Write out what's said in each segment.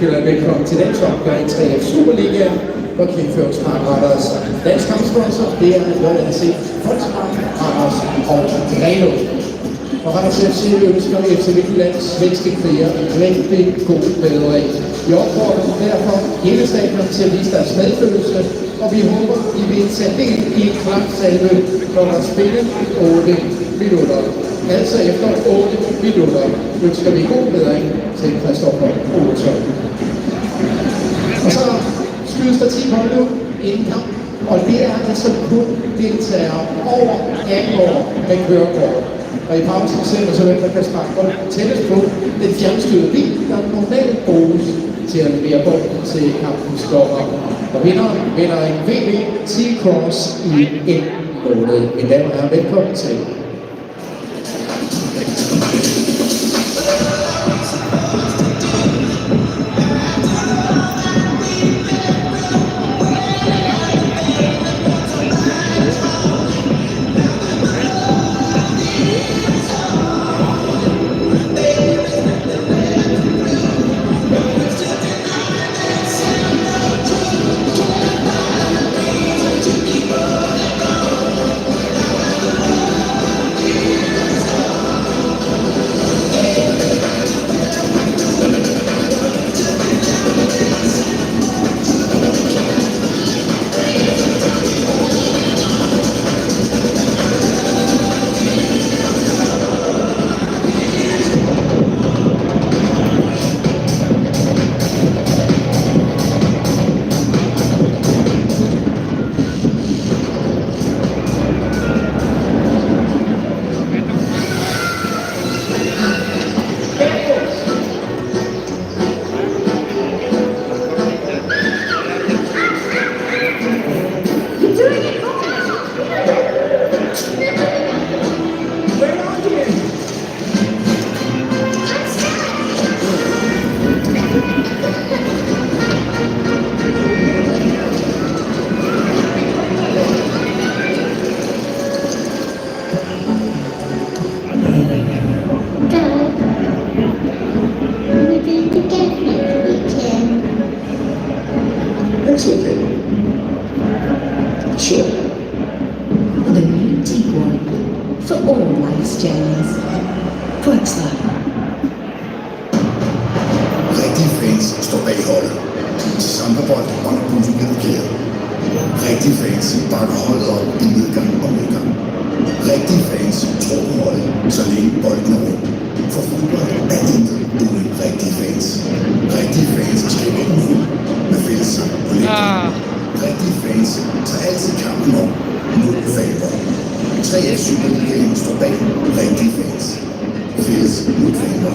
byder velkommen til dagens opgør i 3F Superligaen, hvor Kvickfjord Smart dansk kampsponsor, det er JRC Volksmark, Randers og Greno. Og Randers FC ønsker FC Midtjyllands svenske kriger rigtig god bedring. Vi opfordrer derfor hele stadion til at vise deres medfølelse, og vi håber, I vil tage del i en klapsalve, når der spilles 8 minutter. Altså efter 8 minutter ønsker vi god bedring til Christoffer Olsson. Og så skydes der 10 hold nu inden kamp, og det er altså kun deltagere over 18 år med kørekort. Og i pausen ser man så, hvem der kan sparke bolden tættest på den fjernstyrede bil, der normalt bruges til at levere bolden til kampens dommer. Og vinderen vinder en VB T-Cross i en måned. Mine damer og herrer, velkommen til. Står bag holdet. Til bussen bliver kæret. Rigtige fans bakker holdet op i nedgang og modgang. Rigtige fans tror på holdet, så længe bolden er rundt. For fodbold er intet uden rigtige fans. Rigtige fans skaber uro med fællessang og lægger. Rigtige fans tager altid kampen om mod faber. 3F Superligaen står bag rigtige fans. Fælles mod faber.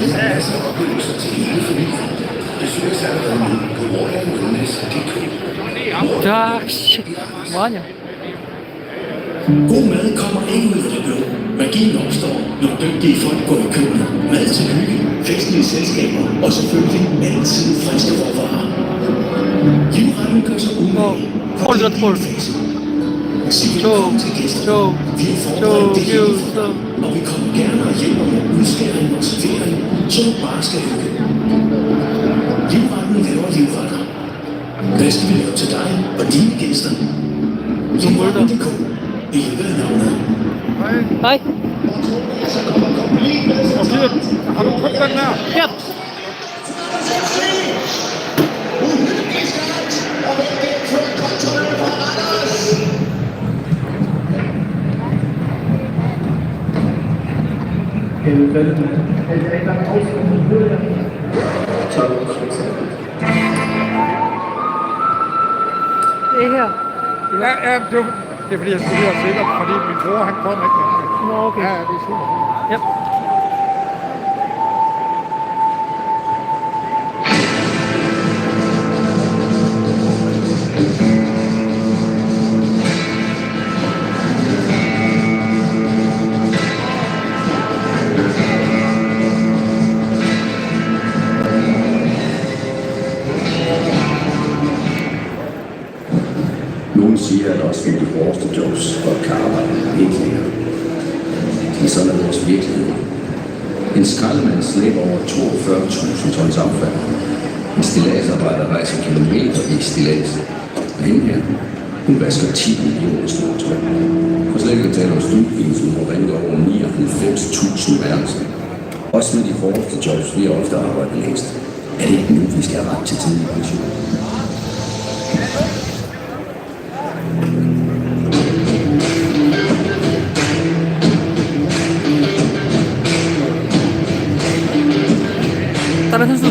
Har masser af oplevelser til hele familien. Besøg os allerede nu på warlandwellness.dk. Tak. Shit. Vanja. God mad kommer ikke ud af det blå. Magien opstår, når dygtige folk går i køkkenet. Mad til hygge, festlige selskaber og selvfølgelig altid friske råvarer. Livretten gør sig umage. for det er show, for show. dig, og vi kommer gerne og hjælper med udskæring og servering, så du bare skal hygge. Livretten laver livretter. Hvad skal vi lave til dig og dine gæster? Livretten.dk. Ikke navnet. Hej. Har du købt den her? Ja. den Wenden hält einfach aus und Det her. Ja, ja, det, det er fordi, jeg skulle lige have set fordi min bror, han kom ikke. Nå, okay. Ja, det er super. Ja. En skraldemand slæber over 42.000 tons affald. En stilladsarbejder rejser kilometer i stillads. Og hende her, hun vasker 10 millioner store tøj. Og slet ikke at tale om studiefilm, som har rent over 99.000 værelser. Også med de hårdeste jobs, vi har ofte arbejdet længst. Er det ikke nu, vi skal have ret til tidlig pension?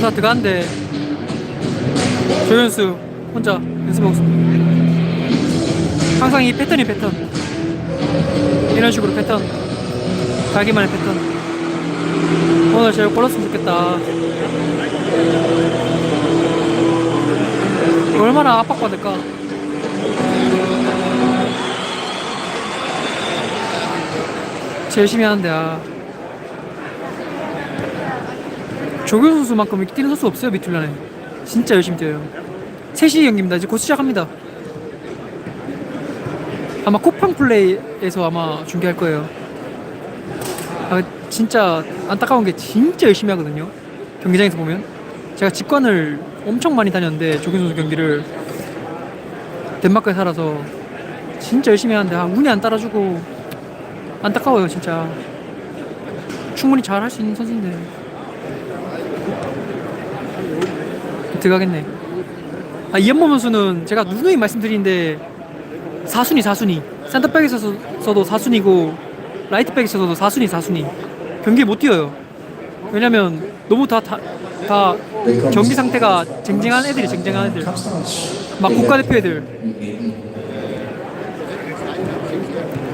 선수도 다 들어갔는데 조현수 혼자 연습하고 있습니다. 항상 이 패턴이 패턴. 이런 식으로 패턴. 자기만의 패턴. 오늘 제일 골랐으면 좋겠다. 얼마나 압박받을까? 제일 열심히 하는데 아. 조교 선수만큼 뛰는 선수 없어요 미툴란에. 진짜 열심히 뛰어요. 3시 경기입니다. 이제 곧 시작합니다. 아마 쿠팡 플레이에서 아마 중계할 거예요. 아 진짜 안타까운 게 진짜 열심히 하거든요. 경기장에서 보면. 제가 직관을 엄청 많이 다녔는데 조교 선수 경기를. 덴마크에 살아서 진짜 열심히 하는데 아, 운이 안 따라주고 안타까워요 진짜. 충분히 잘 할 수 있는 선수인데 들어가겠네. 아 이현범 선수는 제가 누누이 말씀드리는데 4순위 4순위 센터백에서도 4순위고 라이트백에서도 4순위 4순위 경기 못 뛰어요. 왜냐면 너무 다 다 다 경기 상태가 쟁쟁한 애들이 쟁쟁한 애들. 막 국가대표 애들.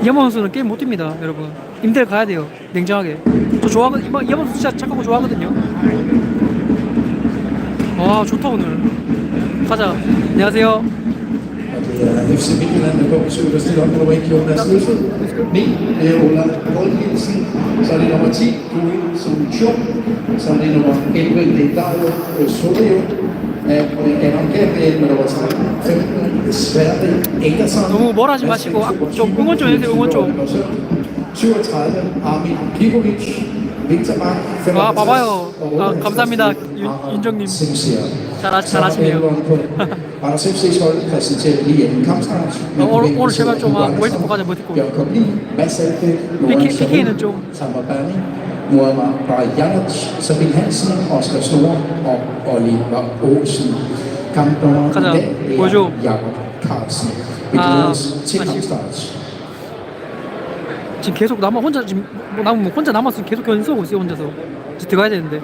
이현범 선수는 게임 못 뜁니다 여러분. 임대를 가야 돼요 냉정하게. 저 좋아하거든 이현범 선수 진짜 착하고 좋아하거든요 와 좋다 오늘. 가자. 안녕하세요. 너무 뭘 하지 마시고 아, 좀 응원 좀 해주세요 응원 좀 37 Armin Pivovic. 아 봐봐요. 아 감사합니다 윤, 정님 잘, 잘하시네요. 어, 오늘, 오늘 제발 좀 아, 웨이트 pokazać 못했고 PK, PK는 좀 Muammar Bajanic, Sabine Hansen, Oscar Snor og Oliver Olsen. Kampdommeren i dag er Jakob Carlsen. Ved ah, til kampstart. 지금 계속 남아 혼자 지금 뭐 남은 뭐 혼자 남아서 계속 연습하고 있어요 혼자서. 이제 들어가야 되는데.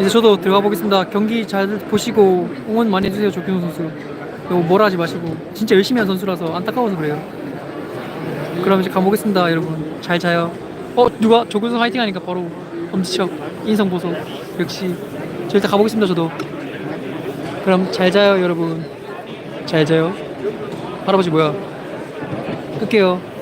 이제 저도 들어가 보겠습니다. 경기 잘 보시고 응원 많이 해주세요 조균호 선수. 너무 뭐라 하지 마시고. 진짜 열심히 한 선수라서 안타까워서 그래요. 그럼 이제 가보겠습니다 여러분. 잘 자요. 어 누가? 조균호 화이팅 하니까 바로 엄지척 인성 보소. 역시 저 일단 가보겠습니다 저도. 그럼 잘 자요 여러분. 잘 자요. 할아버지 뭐야. 끌게요